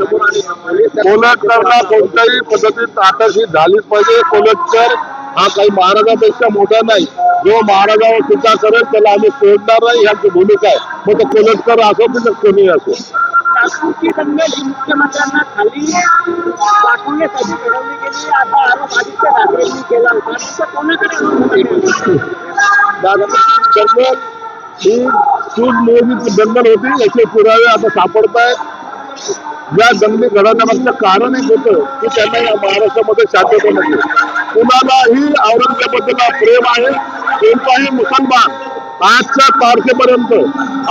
कोलटकरला कोणत्याही पद्धतीत आकर्षित झालीच पाहिजे. कोलटकर हा काही महाराजापेक्षा मोठा नाही. जो महाराजावर टीका करेल त्याला आम्ही सोडणार नाही ह्याची भूमिका आहे. मग तो कोलटकर असो की कोणी असो. नागपूरची दंगल मुख्यमंत्र्यांना खाली दाखवण्यासाठी घडवली गेली आता आरोप आदित्य ठाकरेंनी केला होता. कोणाकडे दंगल. याचे पुरावे आता सापडत आहेत या दंगली घडवण्यामागचं कारण एक होतं की त्यांना या महाराष्ट्रामध्ये शांतता नको कुणालाही औरंगजेबाबद्दल प्रेम आहे कोणताही मुसलमान आजच्या तारखेपर्यंत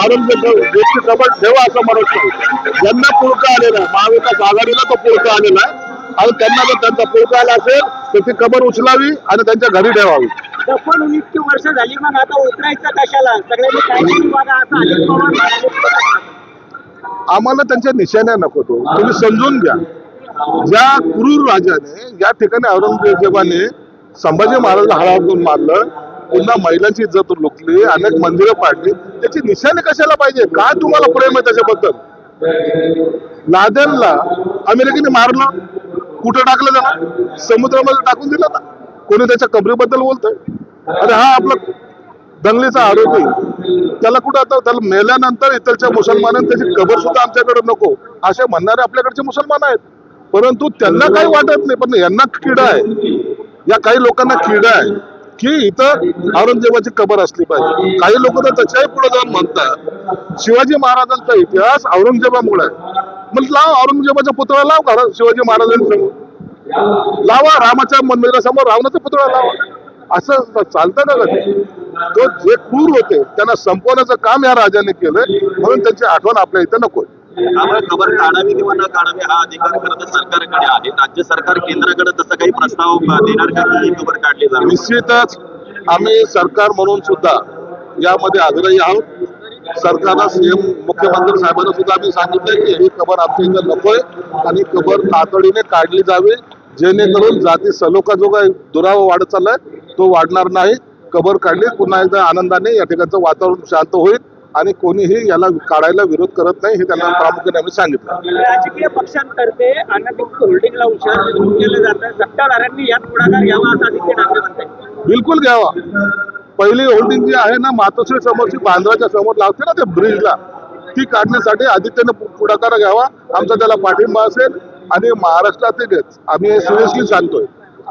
औरंगजेबाची कबड ठेवा असं म्हणत नाही. ज्यांना पुळका आलेला आहे महाविकास आघाडीला तो पुळका आलेला आहे. आणि त्यांना जर त्यांचा पुळका आला असेल तर ती कबर उचलावी आणि त्यांच्या घरी ठेवावी. दफन इतकी वर्ष झाली मग आता उतरायचं कशाला? सगळ्यांनी असं आम्हाला त्यांच्या निशाण्या नको तो. तुम्ही समजून घ्या. ज्या क्रूर राजाने या ठिकाणी औरंगजेबाने संभाजी महाराजला हळा मारलं पुन्हा महिलांची इज्जत लुकली अनेक मंदिरं पाडली त्याची निशाणी कशाला पाहिजे? काय तुम्हाला प्रेम आहे त्याच्याबद्दल? लादेनला अमेरिकेने मारलं. कुठं टाकलं त्याला? समुद्रामध्ये टाकून दिलं ना कोणी त्याच्या कबरीबद्दल बोलतोय? अरे हा आपला दंगलीचा आरोपी. त्याला कुठं आता त्याला मेल्यानंतर इतरच्या मुसलमानांनी त्याची कबर सुद्धा आमच्याकडे नको असे म्हणणारे आपल्याकडचे मुसलमान आहेत. परंतु त्यांना काही वाटत नाही पण यांना किडा आहे. या काही लोकांना किडा आहे की इथं औरंगजेबाची कबर असली पाहिजे. काही लोक तर त्याच्याही पुढे जाऊन म्हणतात शिवाजी महाराजांचा इतिहास औरंगजेबामुळे आहे. मग लाव औरंगजेबाचा पुतळा लाव का शिवाजी महाराजांसमोर. लावा रामाच्या मंदिरासमोर रावणाचा पुतळा लावा. असं चालतं का कधी तो. जे क्रूर होते त्यांना संपवण्याचं काम या राजाने केलंय म्हणून त्यांची आठवण आपल्या इथं नको त्यामुळे खबर काढावी किंवा न काढावी हा अधिकार खरं तर सरकारकडे आहे. राज्य सरकार केंद्राकडे तसा काही प्रस्ताव देणार का ही खबर काढली जावी निश्चितच आम्ही सरकार म्हणून सुद्धा यामध्ये आग्रही आहोत. सरकारला सीएम मुख्यमंत्री साहेबांना सुद्धा आम्ही सांगितलंय की ही खबर आमच्या इथं नकोय आणि खबर तातडीने काढली जावी जेणेकरून जाती सलोखा जो काही दुरावा वाढत चाललाय तो वाढणार नाही. कबर काढली पुन्हा एकदा आनंदाने या ठिकाणचं वातावरण शांत होईल आणि कोणीही याला काढायला विरोध करत नाही हे त्यांना प्रामुख्याने आम्ही सांगितलं. राजकीय पक्षांतर्फे अनधिकृत होल्डिंग लावून शहर विद्रुप केलं जातं सत्ताधाऱ्यांनी यात पुढाकार घ्यावा असं आदित्य ठाकरे म्हणतात बिलकुल घ्यावा. पहिली होल्डिंग जी आहे ना मातोश्री समोरची बांद्राच्या समोर लावते ना त्या ब्रिजला ती काढण्यासाठी आदित्यने पुढाकार घ्यावा. आमचा त्याला पाठिंबा असेल आणि महाराष्ट्रातीलच आम्ही हे सिरियसली सांगतोय.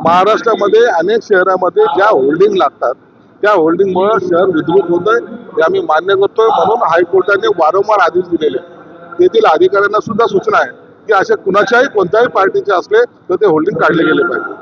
महाराष्ट्रामध्ये अनेक शहरामध्ये ज्या होल्डिंग लागतात त्या होल्डिंगमुळे शहर विद्रुप होत आहे हे आम्ही मान्य करतोय. म्हणून हायकोर्टाने वारंवार आदेश दिलेले. तेथील अधिकाऱ्यांना सुद्धा सूचना आहे की असे कुणाच्याही कोणत्याही पार्टीचे असले तर ते होल्डिंग काढले गेले पाहिजे.